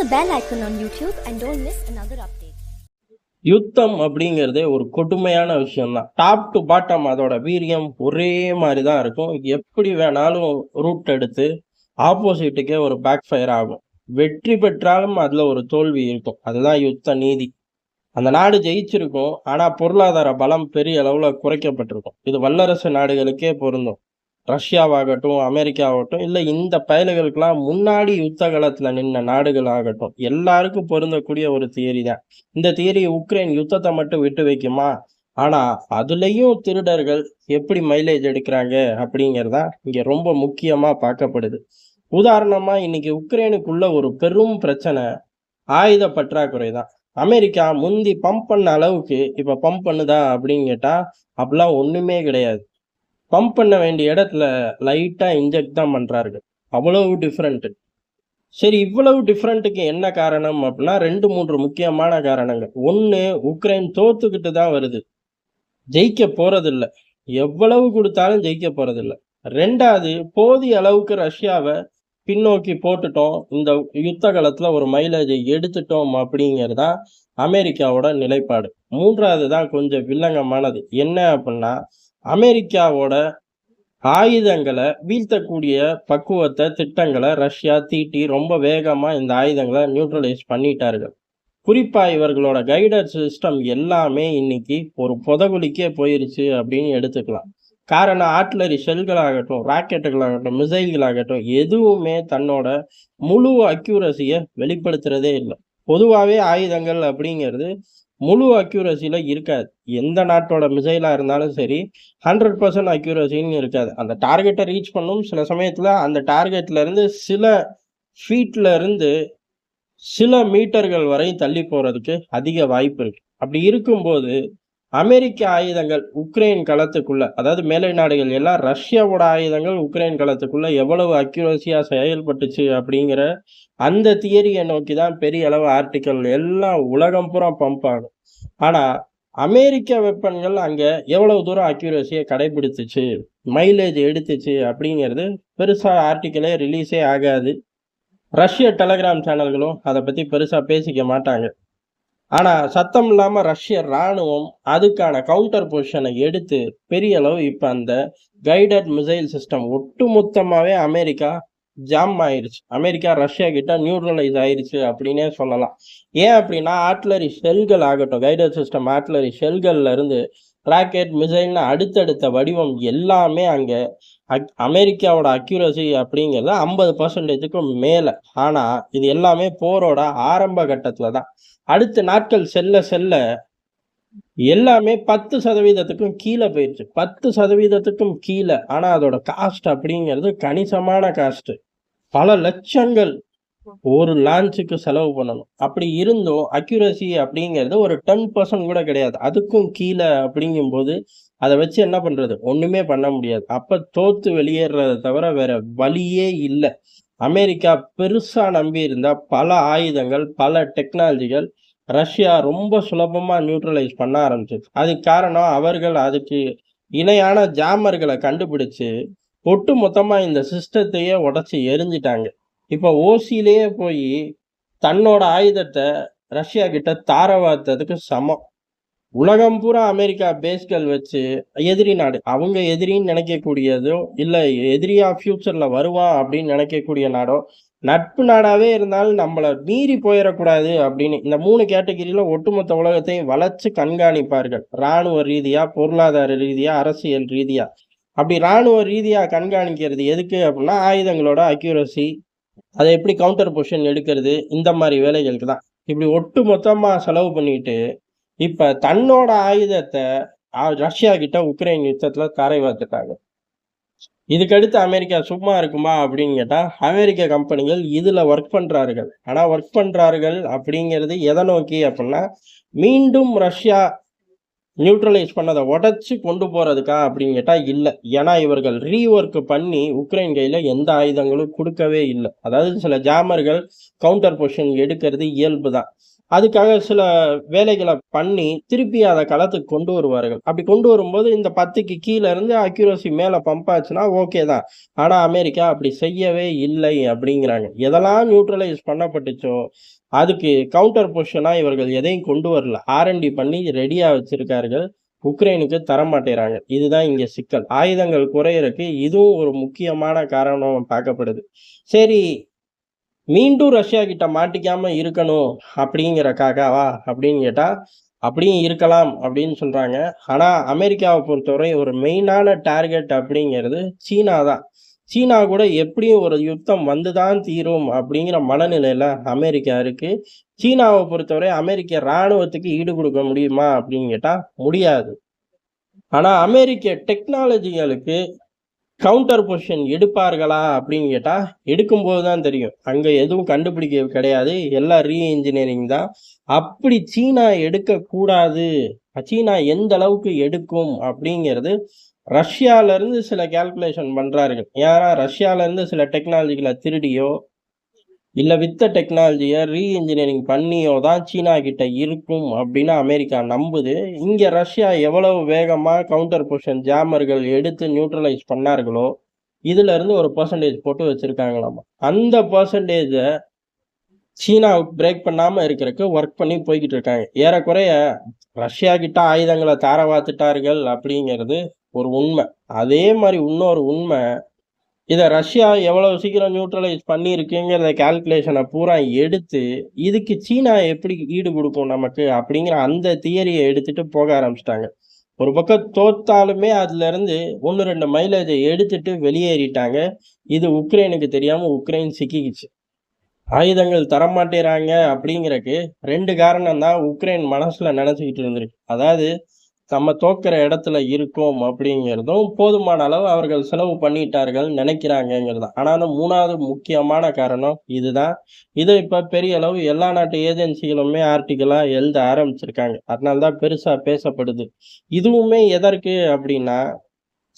the bell icon on YouTube and don't miss another update. யுத்தம் அப்படிங்கிறதே ஒரு கொடுமையான விஷயம்தான். டாப் டு பாட்டம் அதோட வீரியம் ஒரே மாதிரி தான் இருக்கும். எப்படி வேணாலும் ரூட் எடுத்து ஆப்போசிட்டுக்கே ஒரு பேக் ஃபயர் ஆகும். வெற்றி பெற்றாலும் அதில் ஒரு தோல்வி இருக்கும். அதுதான் யுத்த நீதி. அந்த நாடு ஜெயிச்சிருக்கும். ஆனால் பொருளாதார பலம் பெரிய அளவில் குறைக்கப்பட்டிருக்கும். இது வல்லரசு நாடுகளுக்கே பொருந்தும். ரஷ்யாவாகட்டும் அமெரிக்காவாகட்டும் இல்லை இந்த பயல்களுக்கெல்லாம் முன்னாடி யுத்த காலத்தில் நின்ன நாடுகள் ஆகட்டும் எல்லாருக்கும் பொருந்தக்கூடிய ஒரு தியரி தான். இந்த தியரி உக்ரைன் யுத்தத்தை மட்டும் விட்டு வைக்குமா? ஆனால் அதுலேயும் திருடர்கள் எப்படி மைலேஜ் எடுக்கிறாங்க அப்படிங்கறதா இங்கே ரொம்ப முக்கியமாக பார்க்கப்படுது. உதாரணமாக இன்னைக்கு உக்ரைனுக்குள்ள ஒரு பெரும் பிரச்சனை ஆயுத பற்றாக்குறை தான். அமெரிக்கா முந்தி பம்ப் பண்ண அளவுக்கு இப்போ பம்ப் பண்ணுதா அப்படின்னு கேட்டால் அப்படிலாம் ஒன்றுமே கிடையாது. பம்ப் பண்ண வேண்டிய இடத்துல லைட்டாக இன்ஜெக்ட் தான் பண்ணுறாரு அவ்வளவு டிஃப்ரெண்ட்டு சரி இவ்வளவு டிஃப்ரெண்ட்டுக்கு என்ன காரணம் அப்படின்னா ரெண்டு மூன்று முக்கியமான காரணங்கள். ஒன்று உக்ரைன் தோத்துக்கிட்டு தான் வருது. ஜெயிக்க போகிறதில்ல எவ்வளவு கொடுத்தாலும் ஜெயிக்க போகிறதில்ல ரெண்டாவது போதிய அளவுக்கு ரஷ்யாவை பின்னோக்கி போட்டுட்டோம். இந்த யுத்த காலத்தில் ஒரு மைலேஜை எடுத்துட்டோம் அப்படிங்கிறது தான் அமெரிக்காவோட நிலைப்பாடு. மூன்றாவது தான் கொஞ்சம் வில்லங்கமானது. என்ன அப்படின்னா அமெரிக்காவோட ஆயுதங்களை வீழ்த்தக்கூடிய பக்குவத்தை திட்டங்களை ரஷ்யா தீட்டி ரொம்ப வேகமாக இந்த ஆயுதங்களை நியூட்ரலைஸ் பண்ணிட்டார்கள். குறிப்பாக இவர்களோட கைடர் சிஸ்டம் எல்லாமே இன்னைக்கு ஒரு புதகுலிக்கே போயிருச்சு அப்படின்னு எடுத்துக்கலாம். காரணம் ஆர்ட்லரி ஷெல்களாகட்டும் ராக்கெட்டுகளாகட்டும் மிசைல்களாகட்டும் எதுவுமே தன்னோட முழு அக்யூரஸியை வெளிப்படுத்துறதே இல்லை. பொதுவாகவே ஆயுதங்கள் அப்படிங்கிறது முழு அக்யூரஸியில் இருக்காது. எந்த நாட்டோட மிசைலாக இருந்தாலும் சரி ஹண்ட்ரட் பர்சன்ட் அக்யூரஸின்னு இருக்காது. அந்த டார்கெட்டை ரீச் பண்ணும். சில சமயத்தில் அந்த டார்கெட்லேருந்து சில ஃபீட்லேருந்து சில மீட்டர்கள் வரை தள்ளி போகிறதுக்கு அதிக வாய்ப்பு இருக்குது அப்படி இருக்கும்போது அமெரிக்க ஆயுதங்கள் உக்ரைன் களத்துக்குள்ள அதாவது மேலை நாடுகள் எல்லாம் ரஷ்யாவோட ஆயுதங்கள் உக்ரைன் களத்துக்குள்ள எவ்வளவு அக்யூரஸியா செயல்பட்டுச்சு அப்படிங்கிற அந்த தியரியை நோக்கி தான் பெரிய அளவு ஆர்டிக்கல் எல்லாம் உலகம் பூரா பம்ப் ஆகும் ஆனால் அமெரிக்க வெப்பன்கள் அங்கே எவ்வளவு தூரம் அக்யூரஸியை கடைபிடித்துச்சு மைலேஜ் எடுத்துச்சு அப்படிங்கிறது பெருசாக ஆர்டிக்கலே ரிலீஸே ஆகாது. ரஷ்ய டெலகிராம் சேனல்களும் அதை பற்றி பெருசாக பேசிக்க மாட்டாங்க. ஆனால் சத்தம் இல்லாமல் ரஷ்ய ராணுவம் அதுக்கான கவுண்டர் பொசிஷனை எடுத்து பெரிய அளவு இப்போ அந்த கைடட் மிசைல் சிஸ்டம் ஒட்டுமொத்தமாகவே அமெரிக்கா ஜாம் ஆயிடுச்சு அமெரிக்கா ரஷ்யா கிட்ட நியூட்ரலைஸ் ஆயிடுச்சு அப்படின்னே சொல்லலாம். ஏன் அப்படின்னா ஆர்ட்லரி ஷெல்கள் ஆகட்டும் கைடட் சிஸ்டம் ஆட்லரி ஷெல்கள்ல இருந்து ராக்கெட் மிசைல்னு அடுத்தடுத்த வடிவம் எல்லாமே அங்கே அக்- அமெரிக்காவோட அக்யூரசி அப்படிங்கிறது ஐம்பது பர்சன்டேஜுக்கும் மேலே. ஆனால் இது எல்லாமே போரோட ஆரம்ப கட்டத்தில் தான். அடுத்த நாட்கள் செல்ல செல்ல எல்லாமே பத்து சதவீதத்துக்கும் கீழே போயிடுச்சு பத்து சதவீதத்துக்கும் கீழே. ஆனால் அதோட காஸ்ட் அப்படிங்கிறது கணிசமான காஸ்ட்டு பல லட்சங்கள். ஒரு லான்ச்சுக்கு செலவு பண்ணணும். அப்படி இருந்தும் அக்யூரசி அப்படிங்கிறது ஒரு டென் பர்சன்ட் கூட கிடையாது. அதுக்கும் கீழே அப்படிங்கும்போது அதை வச்சு என்ன பண்றது? ஒன்றுமே பண்ண முடியாது. அப்போ தோற்று வெளியேறதை தவிர வேற வழியே இல்லை. அமெரிக்கா பெருசாக நம்பி இருந்தால் பல ஆயுதங்கள் பல டெக்னாலஜிகள் ரஷ்யா ரொம்ப சுலபமாக நியூட்ரலைஸ் பண்ண ஆரம்பிச்சிச்சு அதுக்கு காரணம் அவர்கள் அதுக்கு இணையான ஜாமர்களை கண்டுபிடிச்சு ஒட்டு மொத்தமாக இந்த சிஸ்டத்தையே உடச்சி எரிஞ்சிட்டாங்க. இப்போ ஓசியிலேயே போய் தன்னோட ஆயுதத்தை ரஷ்யா கிட்ட தாரவாத்ததுக்கு சமம். உலகம் பூரா அமெரிக்கா பேஸ்கள் வச்சு எதிரி நாடு அவங்க எதிரின்னு நினைக்கக்கூடியதோ இல்லை எதிரியா ஃப்யூச்சரில் வருவான் அப்படின்னு நினைக்கக்கூடிய நாடோ நட்பு நாடாகவே இருந்தாலும் நம்மளை மீறி போயிடக்கூடாது அப்படின்னு இந்த மூணு கேட்டகிரியில் ஒட்டுமொத்த உலகத்தையும் வளர்ச்சி கண்காணிப்பார்கள். இராணுவ ரீதியாக பொருளாதார ரீதியாக அரசியல் ரீதியாக அப்படி இராணுவ ரீதியாக கண்காணிக்கிறது எதுக்கு அப்படின்னா ஆயுதங்களோட அக்யூரசி அதை எப்படி கவுண்டர் பொசிஷன் எடுக்கிறது? இந்த மாதிரி வேலைகளுக்கு தான். இப்படி ஒட்டு மொத்தமா செலவு பண்ணிட்டு இப்ப தன்னோட ஆயுதத்தை ரஷ்யா கிட்ட உக்ரைன் யுத்தத்தில் தரை வாத்துட்டாங்க இதுக்கடுத்து அமெரிக்கா சும்மா இருக்குமா அப்படின்னு கேட்டா அமெரிக்க கம்பெனிகள் இதுல ஒர்க் பண்றார்கள். ஆனா ஒர்க் பண்றார்கள் அப்படிங்கிறது எதை நோக்கி அப்படின்னா மீண்டும் ரஷ்யா நியூட்ரலைஸ் பண்ணதை உடச்சி கொண்டு போகிறதுக்கா அப்படின்னு கேட்டால் இல்லை. ஏன்னா இவர்கள் ரீஒர்க் பண்ணி உக்ரைன் கையில் எந்த ஆயுதங்களும் கொடுக்கவே இல்லை. அதாவது சில ஜாமர்கள் கவுண்டர் பொசிஷன் எடுக்கிறது இயல்பு தான் அதுக்காக சில வேலைகளை பண்ணி, திருப்பி அதை களத்துக்கு கொண்டு வருவார்கள். அப்படி கொண்டு வரும்போது இந்த பத்துக்கு கீழே இருந்து அக்யூரசி மேலே பம்ப் ஆச்சுன்னா ஓகே தான். ஆனால் அமெரிக்கா அப்படி செய்யவே இல்லை அப்படிங்கிறாங்க. எதெல்லாம் நியூட்ரலைஸ் பண்ணப்பட்டுச்சோ, அதுக்கு கவுண்டர் பொசிஷனாக இவர்கள் எதையும் கொண்டு வரல. ஆர்என்டி பண்ணி ரெடியாக வச்சிருக்கார்கள். உக்ரைனுக்கு தரமாட்டேறாங்க இதுதான் இங்கே சிக்கல். ஆயுதங்கள் குறையறக்கு இதுவும் ஒரு முக்கியமான காரணம் பார்க்கப்படுது. சரி, மீண்டும் ரஷ்யா கிட்ட மாட்டிக்காம இருக்கணும் அப்படிங்கிறக்காகவா அப்படின்னு கேட்டா, அப்படியும் இருக்கலாம் அப்படின்னு சொல்றாங்க. ஆனா அமெரிக்காவை பொறுத்தவரை ஒரு மெயினான டார்கெட் அப்படிங்கிறது சீனா தான். சீனா கூட எப்படியும் ஒரு யுத்தம் வந்து தான் தீரும் அப்படிங்கிற மனநிலையில அமெரிக்கா இருக்கு. சீனாவை பொறுத்தவரை அமெரிக்க ராணுவத்துக்கு ஈடு கொடுக்க முடியுமா அப்படின்னு கேட்டா முடியாது. ஆனா அமெரிக்க டெக்னாலஜிகளுக்கு கவுண்டர் பொசிஷன் எடுப்பார்களா அப்படின்னு கேட்டால் எடுக்கும்போது தான் தெரியும். அங்கே எதுவும் கண்டுபிடிக்க கிடையாது. எல்லாம் ரீ இன்ஜினியரிங் தான். அப்படி சீனா எடுக்கக்கூடாது. சீனா எந்த அளவுக்கு எடுக்கும் அப்படிங்கிறது ரஷ்யாவிலேருந்து சில கால்குலேஷன் பண்ணுறார்கள் ஏன்னா ரஷ்யால இருந்து சில டெக்னாலஜிகளை திருடியோ, இல்லை வித்த டெக்னாலஜியை ரீஇன்ஜினியரிங் பண்ணியோ தான் சீனா கிட்ட இருக்கும் அப்படின்னு அமெரிக்கா நம்புது. இங்கே ரஷ்யா எவ்வளவு வேகமாக கவுண்டர் பொசிஷன் ஜாமர்கள் எடுத்து நியூட்ரலைஸ் பண்ணார்களோ, இதுலேருந்து ஒரு பர்சன்டேஜ் போட்டு வச்சுருக்காங்களாமா அந்த பர்சன்டேஜை சீனா பிரேக் பண்ணாமல் இருக்கிறக்கு ஒர்க் பண்ணி போய்கிட்டு இருக்காங்க. ஏறக்குறைய ரஷ்யா கிட்ட ஆயுதங்களை தாரவாத்துட்டார்கள் அப்படிங்கிறது ஒரு உண்மை அதே மாதிரி இன்னொரு உண்மை இதை ரஷ்யா எவ்வளவு சீக்கிரம் நியூட்ரலைஸ் பண்ணியிருக்குங்கிற கால்குலேஷனை பூரா எடுத்து, இதுக்கு சீனா எப்படி ஈடு கொடுக்கும் நமக்கு அப்படிங்கிற அந்த தியரியை எடுத்துட்டு போக ஆரம்பிச்சிட்டாங்க ஒரு பக்கம் தோத்தாலுமே அதுல இருந்து 1, 2 மைலேஜ எடுத்துட்டு வெளியேறிட்டாங்க. இது உக்ரைனுக்கு தெரியாம உக்ரைன் சிக்கிக்கிச்சு. ஆயுதங்கள் தரமாட்டேறாங்க அப்படிங்கிறக்கு ரெண்டு காரணம் தான் உக்ரைன் மனசுல நினச்சிக்கிட்டு இருந்திருக்கு. அதாவது நம்ம தோக்கிற இடத்துல இருக்கோம் அப்படிங்கிறதும், போதுமான அளவு அவர்கள் செலவு பண்ணிட்டார்கள் நினைக்கிறாங்கங்கிறது ஆனால் அந்த மூணாவது முக்கியமான காரணம் இதுதான். இது இப்போ பெரிய அளவு எல்லா நாட்டு ஏஜென்சிகளுமே ஆர்டிக்கலாக எழுத ஆரம்பிச்சிருக்காங்க. அதனால தான் பெருசாக பேசப்படுது. இதுவுமே எதற்கு அப்படின்னா,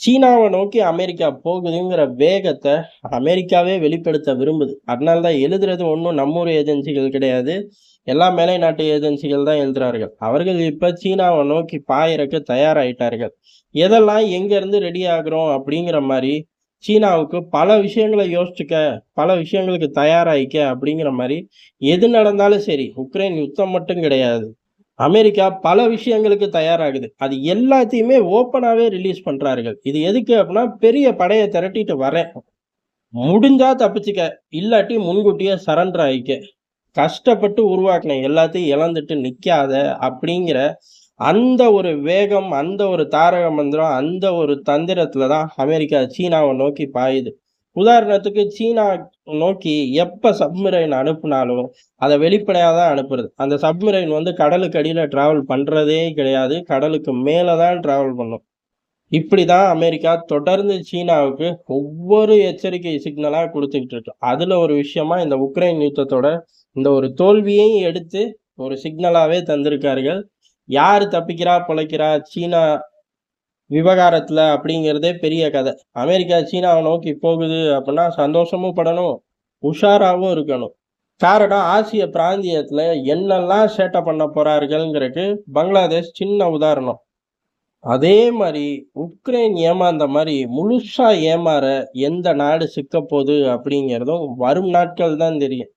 சீனாவை நோக்கி அமெரிக்கா போகுதுங்கிற வேகத்தை அமெரிக்காவே வெளிப்படுத்த விரும்புது. அதனால தான் எழுதுறது ஒன்றும் நம்மூர் ஏஜென்சிகள் கிடையாது. எல்லா மேலை நாட்டு ஏஜென்சிகள் தான் எழுதுறார்கள். அவர்கள் இப்போ சீனாவை நோக்கி பாயிறக்கு தயாராயிட்டார்கள். எதெல்லாம் எங்கேருந்து ரெடி ஆகுறோம் அப்படிங்கிற மாதிரி சீனாவுக்கு பல விஷயங்கள யோசிச்சுக்க, பல விஷயங்களுக்கு தயாராயிக்க அப்படிங்கிற மாதிரி எது நடந்தாலும் சரி, உக்ரைன் யுத்தம் மட்டும் கிடையாது. அமெரிக்கா பல விஷயங்களுக்கு தயாராகுது. அது எல்லாத்தையுமே ஓப்பனாகவே ரிலீஸ் பண்ணுறார்கள் இது எதுக்கு அப்படின்னா, பெரிய படையை திரட்டிட்டு வரேன். முடிஞ்சா தப்பிச்சுக்க. இல்லாட்டி முன்கூட்டியே சரண்டர் ஆகிக்க கஷ்டப்பட்டு உருவாக்கினேன் எல்லாத்தையும் இழந்துட்டு நிற்காத அப்படிங்கிற அந்த ஒரு வேகம், அந்த ஒரு தாரக மந்திரம், அந்த ஒரு தந்திரத்தில் தான் அமெரிக்கா சீனாவை நோக்கி பாயுது. உதாரணத்துக்கு சீனா நோக்கி எப்போ சப்மரைன் அனுப்புனாலும், அதை வெளிப்படையாக தான் அனுப்புறது. அந்த சப்மரைன் வந்து கடலுக்கு அடியில் ட்ராவல் பண்ணுறதே கிடையாது. கடலுக்கு மேலே தான் ட்ராவல் பண்ணும். இப்படி தான் அமெரிக்கா தொடர்ந்து சீனாவுக்கு ஒவ்வொரு எச்சரிக்கை சிக்னலாக கொடுத்துக்கிட்டு இருக்கு. அதில் ஒரு விஷயமா இந்த உக்ரைன் யுத்தத்தோட இந்த ஒரு தோல்வியையும் எடுத்து ஒரு சிக்னலாகவே தந்திருக்கார்கள். யார் தப்பிக்கிறா, பிழைக்கிறா சீனா விவகாரத்தில் அப்படிங்கிறதே பெரிய கதை அமெரிக்கா சீனாவை நோக்கி போகுது அப்படின்னா சந்தோஷமும் படணும், உஷாராகவும் இருக்கணும். காரணம் ஆசிய பிராந்தியத்தில் என்னெல்லாம் சேட்டை பண்ண போகிறார்கள்ங்கிறதுக்கு பங்களாதேஷ் சின்ன உதாரணம். அதே மாதிரி உக்ரைன் ஏமாந்த மாதிரி முழுசாக ஏமாற எந்த நாடு சிக்கப்போகுது அப்படிங்கிறதும் வரும் நாட்கள் தான் தெரியும்.